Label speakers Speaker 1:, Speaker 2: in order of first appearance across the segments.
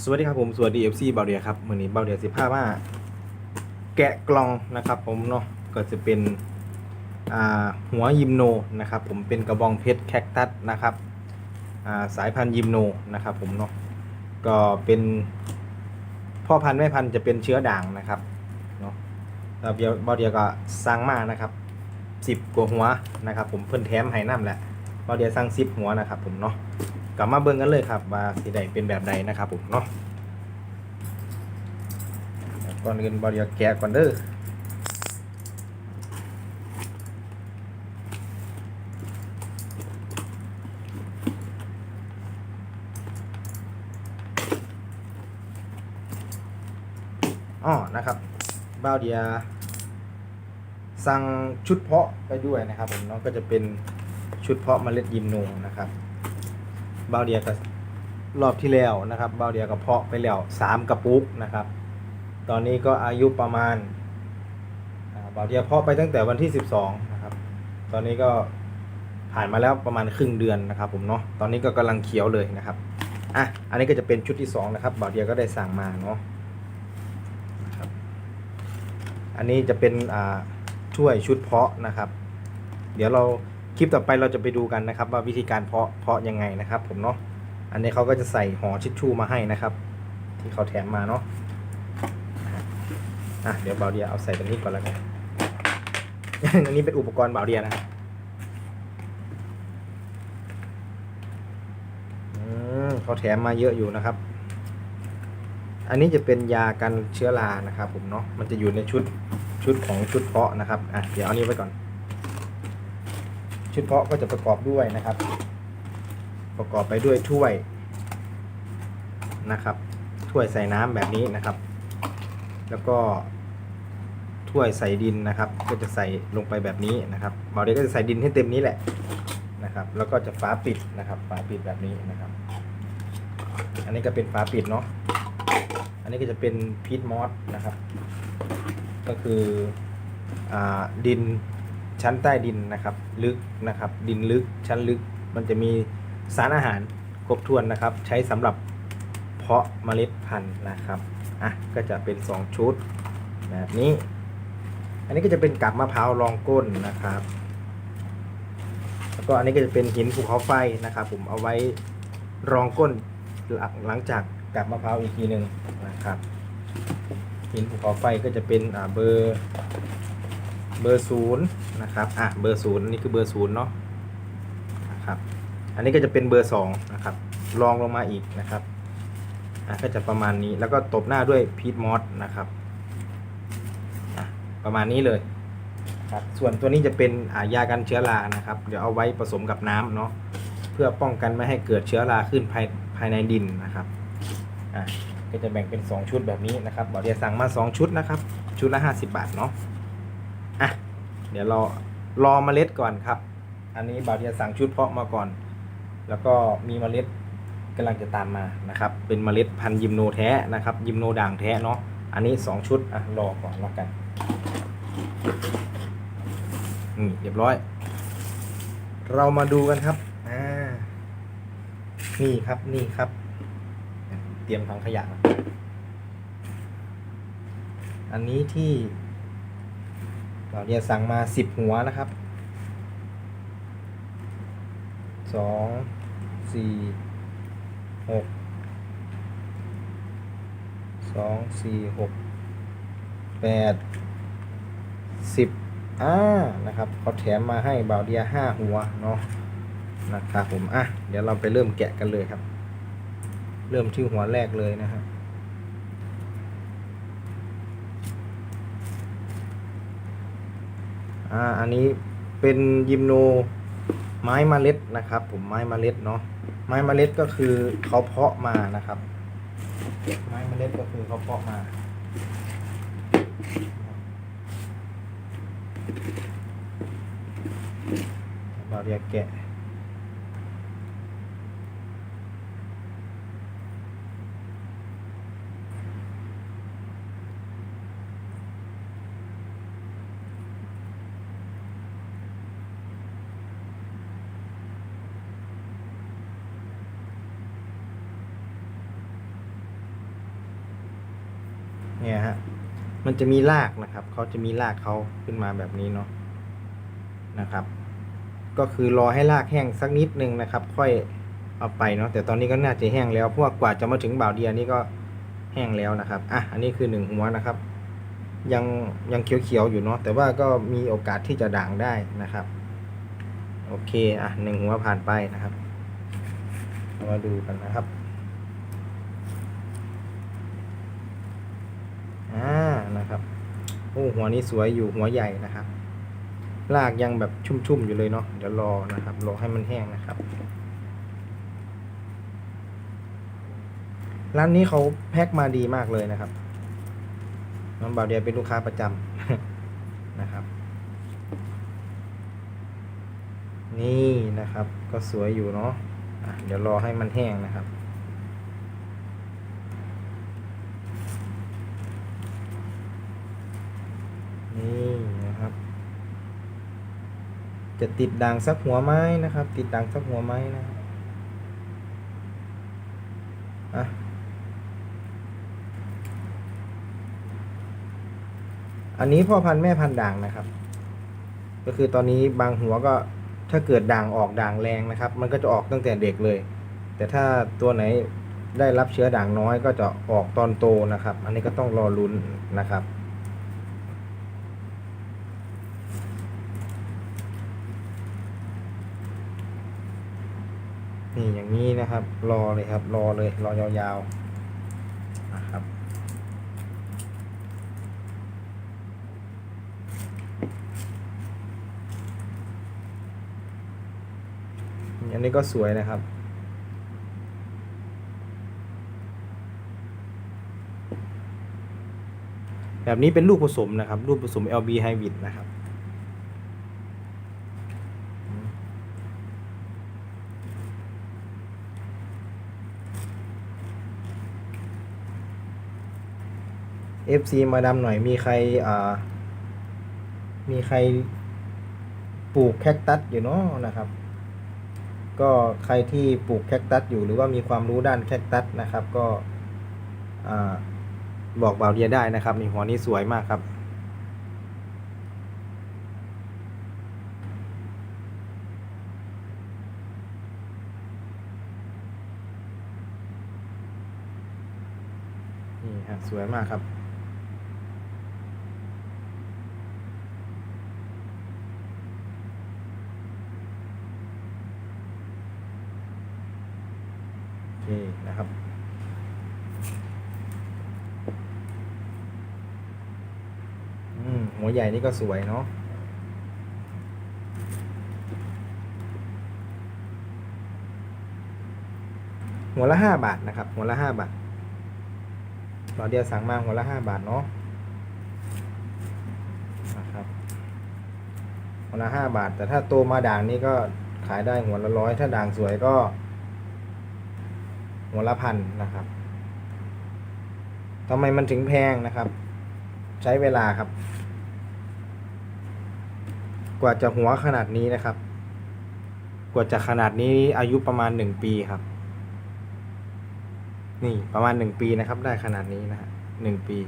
Speaker 1: สวัสดีครับผมสวัสดี FC เบาเดียครับมือนี้เบาเดียสิบห้าว่าแกะกล่องนะครับ ผมเนาะก็จะเป็นหัวยิมโนนะครับ ผมเป็นกระบองเพชรแคคตัสนะครับาสายพันธุ์ยิมโนนะครับผมเนาะก็เป็นพ่อพันธุ์แม่พันธุ์จะเป็นเชื้อด่างนะครับเนาะเดียวเบาเดียก็สร้างมานะครับสิบกว่าหัวนะครับ ผมเพิ่นแถมให้น้ำแหละเบาเดียสร้างสิบหัวนะครับ ผมเนาะ กลับมาเบิ่งกันเลยครับว่าสีใดเป็นแบบใดนะครับผมเนาะก่อนอื่นบอดีแกะก่อนเด้ออ๋อนะครับบ้าเดียสั่งชุดเพาะไปด้วยนะครับผมเนาะก็จะเป็นชุดเพาะเมล็ดยิมโนนะครับ บาวเดียกับรอบที่แล้วนะครับบาวเดียกับเพาะไปแล้วสามกระปุกนะครับ ตอนนี้ก็อายุประมาณอ่าบาวเดียเพาะไปตั้งแต่วันที่12นะครับ ตอนนี้ก็ผ่านมาแล้วประมาณครึ่งเดือนนะครับผมเนาะตอนนี้ก็กำลังเขียวเลยนะครับอะอันนี้ก็จะเป็นชุดที่2นะครับบาวเดียก็ได้สั่งมาเนาะนะครับอันนี้จะเป็นอ่าช่วยชุดเพาะนะครับ เดี๋ยวเรา คลิปต่อไปเราจะไปดูกันนะครับ ว่าวิธีการเพาะเพาะยังไงนะครับ ผมเนาะอันนี้เขาก็จะใส่ห่อชิชชูมาให้นะครับ ที่เขาแถมมาเนาะอะเดี๋ยวเบาเดียเอาใส่ตรงนี้ก่อนแล้วกันอันนี้เป็นอุปกรณ์เบาเดียนะครับอืมเขาแถมมาเยอะอยู่นะครับ อันนี้จะเป็นยากันเชื้อรานะครับ ผมเนาะมันจะอยู่ในชุดชุดของชุดเพาะนะครับอะเดี๋ยวเอานี้ไว้ก่อน ชุดเพาะก็จะประกอบด้วยนะครับ ประกอบไปด้วยถ้วยนะครับ ถ้วยใส่น้ำแบบนี้นะครับ แล้วก็ถ้วยใส่ดินนะครับ ก็จะใส่ลงไปแบบนี้นะครับเบอเดก็จะใส่ดินให้เต็มนี้แหละนะครับ แล้วก็จะฝาปิดนะครับ ฝาปิดแบบนี้นะครับ อันนี้ก็เป็นฝาปิดเนาะอันนี้ก็จะเป็นพีทมอสนะครับ ก็คืออดิน ชั้นใต้ดินนะครับ ลึกนะครับ ดินลึกชั้นลึก มันจะมีสารอาหารครบถ้วนนะครับ ใช้สำหรับเพาะเมล็ดพันธุ์นะครับอะก็จะเป็น 2 ชุดแบบนี้ อันนี้ก็จะเป็นกับมะพร้าวรองก้นนะครับแล้วก็อันนี้ก็จะเป็นหินภูเขาไฟนะครับ ผมเอาไว้รองก้นหลังจากกับมะพร้าวอีกทีหนึ่งนะครับ หินภูเขาไฟก็จะเป็นเบอร์ เบอร์ศูนย์นะครับ อะ เบอร์ศูนย์นี่คือเบอร์ศูนย์เนาะ นะครับ อันนี้ก็จะเป็นเบอร์สองนะครับ รองลงมาอีกนะครับ อะ ก็จะประมาณนี้ แล้วก็ตบหน้าด้วยพีทมอสนะครับ อะ ประมาณนี้เลยครับ ส่วนตัวนี้จะเป็นอายากันเชื้อรา นะครับ เดี๋ยวเอาไว้ผสมกับน้ำเนาะ เพื่อป้องกันไม่ให้เกิดเชื้อราขึ้นภายภายในดินนะครับ อะ ก็จะแบ่งเป็น 2 ชุดแบบนี้นะครับบอกเดียสั่งมา 2 ชุดนะครับ ชุดละ 50 บาทเนาะ อะเดี๋ยวเรารอเมล็ดก่อนครับ อันนี้บาวเดียสั่งชุดเพาะมาก่อน แล้วก็มีเมล็ดกำลังจะตามมานะครับ เป็นเมล็ดพันธุ์ยิมโนแท้นะครับ ยิมโนด่างแท้เนาะ อันนี้ 2 ชุดอะรอก่อนแล้วกันนี่เรียบร้อย เรามาดูกันครับอ่านี่ครับนี่ครับ เตรียมถังขยะ อันนี้ที่ เราเนี่ยสั่งมาสิบหัวนะครับสองสี่หกสองสี่หกแปดสิบอ่านะครับเขาแถมมาให้บาวเดียห้าหัวเนาะนะครับผมอะเดี๋ยวเราไปเริ่มแกะกันเลยครับ เริ่มที่หัวแรกเลยนะครับ อ่าอันนี้เป็นยิมโนไม้มเมล็ดนะครับ ผมไม้มเมล็ดเนาะไม้มเมล็ดก็คือเขาเพาะมานะครับ ไม้มเมล็ดก็คือเขาเพาะมาเราเรียกแกะ อ เนี่ยฮะ มันจะมีรากนะครับ เขาจะมีรากเขาขึ้นมาแบบนี้เนาะนะครับ ก็คือรอให้รากแห้งสักนิดนึงนะครับ ค่อยเอาไปเนาะแต่ตอนนี้ก็น่าจะแห้งแล้วเพราะว่ากว่าจะมาถึงบ่าวเดียนี่ก็แห้งแล้วนะครับอะอันนี้คือหนึ่งหัวนะครับ ยังยังเขียวๆอยู่เนาะแต่ว่าก็มีโอกาสที่จะด่างได้นะครับ โอเคอะหนึ่งหัวผ่านไปนะครับ มาดูกันนะครับ อ่านะครับโอ้หัวนี้สวยอยู่หัวใหญ่นะครับรากยังแบบชุ่มๆอยู่เลยเนาะเดี๋ยวรอนะครับรอให้มันแห้งนะครับ ร้านนี้เขาแพ็คมาดีมากเลยนะครับน้องบ่าวเดียเป็นลูกค้าประจำนะครับ นี่นะครับ ก็สวยอยู่เนาะะเดี๋ยวรอให้มันแห้งนะครับ นี่นะครับ จะติดด่างสักหัวไม้นะครับ ติดด่างสักหัวไม้นะครับอะอันนี้พ่อพันธุ์แม่พันธุ์ด่างนะครับ ก็คือตอนนี้บางหัวก็ถ้าเกิดด่างออกด่างแรงนะครับ มันก็จะออกตั้งแต่เด็กเลย แต่ถ้าตัวไหนได้รับเชื้อด่างน้อยก็จะออกตอนโตนะครับ อันนี้ก็ต้องรอลุ้นนะครับ นี่อย่างนี้นะครับ รอเลยครับ รอเลย รอยาวๆนะครับ อันนี้ก็สวยนะครับแบบนี้เป็นลูกผสมนะครับ ลูกผสม LB Hybrid นะครับ FC มาดำหน่อยมีใครอ่ามีใครปลูกแคคตัสอยู่เนาะนะครับ ก็ใครที่ปลูกแคคตัสอยู่หรือว่ามีความรู้ด้านแคคตัสนะครับ ก็อบอกบ่าวเดียได้นะครับนี่หัวนี้สวยมากครับ นี่ฮะสวยมากครับ โอเคนะครับ อืม หัวใหญ่นี่ก็สวยเนาะหัวละห้าบาทนะครับ หัวละห้าบาทเราเดียวสั่งมาหัวละห้าบาทเนาะนะครับหัวละห้าบาท แต่ถ้าโตมาด่างนี่ก็ขายได้หัวละร้อยถ้าด่างสวยก็ หัวละพันนะครับทำไมมันถึงแพงนะครับ ใช้เวลาครับ กว่าจะหัวขนาดนี้นะครับ กว่าจะขนาดนี้อายุประมาณหนึ่งปีครับ นี่ประมาณหนึ่งปีนะครับ ได้ขนาดนี้นะฮะหนึ่งปี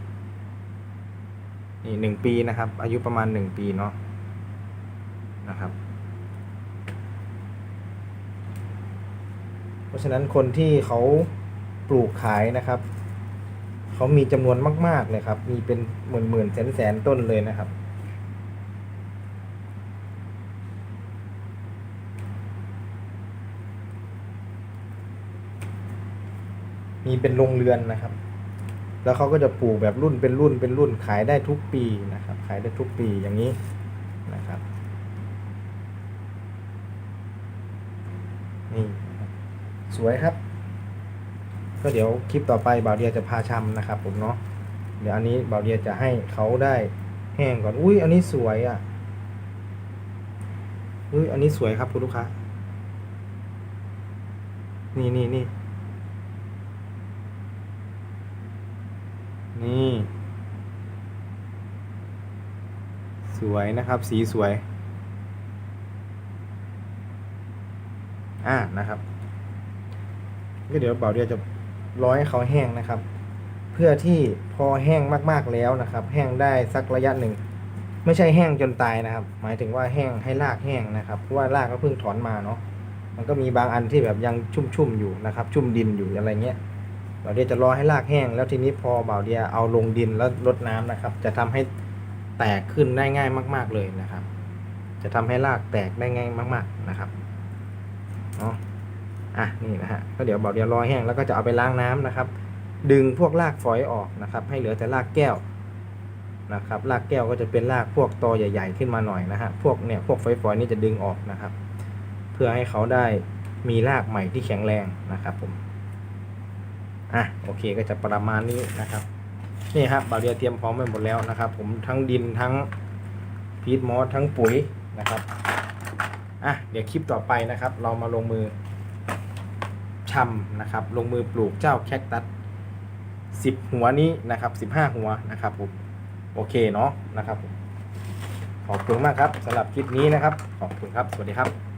Speaker 1: นี่หนึ่งปีนะครับ อายุประมาณหนึ่งปีเนาะนะครับ เพราะฉะนั้นคนที่เขาปลูกขายนะครับ เขามีจำนวนมาก ๆ เลยครับ มีเป็นหมื่นหมื่นแสนแสนต้นเลยนะครับ มีเป็นโรงเรือนนะครับ แล้วเขาก็จะปลูกแบบรุ่นเป็นรุ่นเป็นรุ่นขายได้ทุกปีนะครับ ขายได้ทุกปีอย่างนี้นะครับนี่สวยครับ ก็เดี๋ยวคลิปต่อไปบ่าวเดียจะพาชำนะครับ ผมเนาะเดี๋ยวอันนี้บ่าวเดียจะให้เขาได้แห้งก่อนอุ้ยอันนี้สวยอะอุ้ยอันนี้สวยครับคุณลูกค้านี่นี่นี่ นี่ สวยนะครับ สีสวย อ่านะครับ ก็เดี๋ยวเบาเดียวจะร้อยให้เขาแห้งนะครับ เพื่อที่พอแห้งมาก ๆแล้วนะครับ แห้งได้สักระยะหนึ่งไม่ใช่แห้งจนตายนะครับ หมายถึงว่าแห้งให้รากแห้งนะครับ เพราะว่ารากก็เพิ่งถอนมาเนาะ มันก็มีบางอันที่แบบยังชุ่มๆอยู่นะครับ ชุ่มดินอยู่อะไรเงี้ย บ่าวเดียจะรอให้รากแห้ง แล้วทีนี้พอบ่าวเดียเอาลงดินแล้วรดน้ำนะครับ จะทำให้แตกขึ้นได้ง่ายมาก ๆเลยนะครับ จะทำให้รากแตกได้ง่ายมาก ๆนะครับเนาะอะนี่นะฮะก็เดี๋ยวบ่าวเดียรอแห้งแล้วก็จะเอาไปล้างน้ำนะครับ ดึงพวกรากฝอยออกนะครับ ให้เหลือแต่รากแก้วนะครับรากแก้วก็จะเป็นรากพวกตอใหญ่ ๆ ขึ้นมาหน่อยนะฮะพวกเนี่ยพวกฝอยๆนี่จะดึงออกนะครับ เพื่อให้เขาได้มีรากใหม่ที่แข็งแรงนะครับผม อะโอเคก็จะประมาณนี้นะครับ นี่ครับบาเรียเตรียมพร้อมไปหมดแล้วนะครับ ผมทั้งดินทั้งพีทมอสทั้งปุ๋ยนะครับอะเดี๋ยวคลิปต่อไปนะครับ เรามาลงมือชำนะครับ ลงมือปลูกเจ้าแคคตัสสิบหัวนี้นะครับสิบห้าหัวนะครับผมโอเคเนาะนะครับผมขอบคุณมากครับสำหรับคลิปนี้นะครับ ขอบคุณครับ สวัสดีครับ